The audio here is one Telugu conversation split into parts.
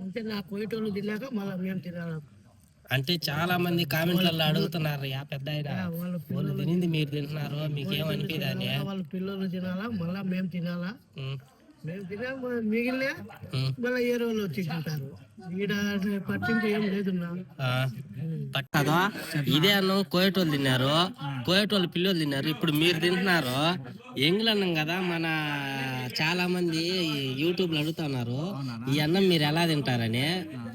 అంటే నా కోయటోళ్ళు తిన్నాక మళ్ళీ మేము తినాలి అంటే చాలా మంది కామెంట్లలో అడుగుతున్నారు యా పెద్ద వాళ్ళ తినింది మీరు తింటున్నారు మీకేం అనిపిదని వాళ్ళ పిల్లలు తినాలా మళ్ళీ మేము తినాలా? మేము తినా మిగిలిన మళ్ళీ ఏ రోజులు వచ్చి తింటారు? కదా ఇదే అన్నం కోయటోళ్ళు తిన్నారు. కోయటోళ్ళు పిల్లలు తిన్నారు. ఇప్పుడు మీరు తింటున్నారు. ఎంగిల్ అన్నం కదా మన చాలా మంది యూట్యూబ్లో అడుగుతున్నారు. ఈ అన్నం మీరు ఎలా తింటారని.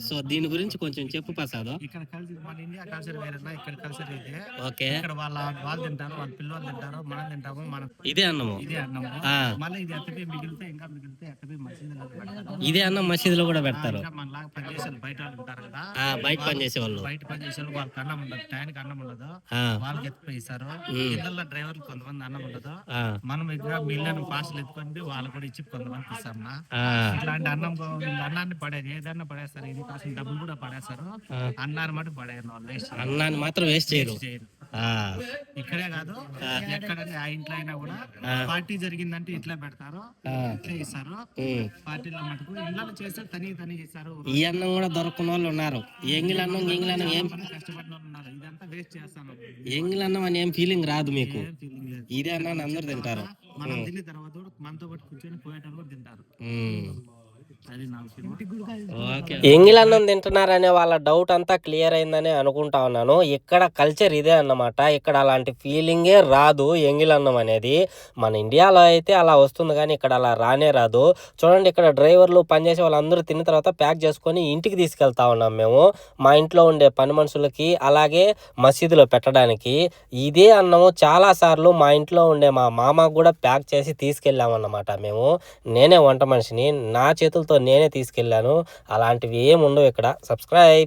సో దీని గురించి కొంచెం చెప్పు ప్రసాద్. ఇక్కడ కలిసి మన ఇండియా కల్చర్ వేరేనా ఇక్కడ కల్చర్ ఇదే. ఓకే. ఇక్కడ వాళ్ళ వాళ్ళు తింటారు వాళ్ళ పిల్లలు తింటారు మనం తింటాము మనం ఇదే అన్నము. ఇదే అన్నము. మళ్ళీ ఇది మిగిలితే ఇంకా మిగిలితే ఇదే అన్నం మసీదులో కూడా పెడతారు. మనలాగా పనిచేసే వాళ్ళు బయట వాళ్ళు ఉంటారు కదా. ఆ బయట పని చేసే వాళ్ళు. బయట పనిచేసే వాళ్ళు వాళ్ళకి అన్నం ఉండదు టైంకి అన్నం ఉండదు. ఆ, వాళ్ళకి ఎత్తుపోయి ఇస్తారు ఇళ్ళల్లో డ్రైవర్లు కొంతమంది అన్నం ఉండదు. ఆ, మనం ఇక్కడ మిల్లని పార్సల్ ఎత్తుకొని వాళ్ళు కూడా ఇచ్చి కొంతమంది ఇస్తాం ఆ, ఇట్లాంటి అన్నం కో- వీళ్ళు అన్నాన్ని పడేది ఏదన్నా పడేస్తారు. ఇది కాసిన డబ్బులు కూడా పడేస్తారు. అన్నాన్ని మటు పడేయరు వాళ్ళు వేస్ట్ అన్నాన్ని మాత్రం వేస్ట్ చేయరు. చేయరు. ఇక్కడే కాదు ఎక్కడంటే ఆ ఇంట్లో అయినా కూడా పార్టీ జరిగిందంటే ఇట్లా పెడతారు ఇట్లా ఇస్తారు. పార్టీలో మటుకు ఇళ్ళలో చేస్తే తని తని చేస్తారు. ఈ అన్నం కూడా దొరకని వాళ్ళు ఉన్నారు. ఎంగిల్ అన్నం ఎంగిల్ అన్నం ఏం కష్టపడిన వాళ్ళు ఉన్నారు. ఇదంతా వేస్ట్ చేస్తాను. ఎంగిల్ అన్నం అని ఏం ఫీలింగ్ రాదు మీకు. ఇదే అన్నాన్ని అందరు తింటారు. మనం తిన్న తర్వాత కూడా మనతో పాటు కూర్చొని పోయేటప్పుడు కూడా తింటారు. ఉమ్. అది నా విషయం ఓకే. ఎంగిల్ అన్నం తింటున్నారనే వాళ్ళ డౌట్ అంతా క్లియర్ అయిందని అనుకుంటా ఉన్నాను. ఇక్కడ కల్చర్ ఇదే అన్నమాట. ఇక్కడ అలాంటి ఫీలింగే రాదు ఎంగిల్ అన్నం అనేది. మన ఇండియాలో అయితే అలా వస్తుంది కానీ ఇక్కడ అలా రానే రాదు. చూడండి ఇక్కడ డ్రైవర్లు పనిచేసే వాళ్ళందరూ తిన్న తర్వాత ప్యాక్ చేసుకొని ఇంటికి తీసుకెళ్తా ఉన్నాం మేము. మా ఇంట్లో ఉండే పని మనుషులకి అలాగే మసీదులో పెట్టడానికి. ఇదే అన్నము చాలా సార్లు మా ఇంట్లో ఉండే మా మామకు కూడా ప్యాక్ చేసి తీసుకెళ్ళామన్నమాట మేము. నేనే వంట మనిషిని. నా చేతులతో నేనే తీసుకెళ్ళాను. అలాంటివి ఏమి ఉండవు ఇక్కడ. సబ్స్క్రైబ్.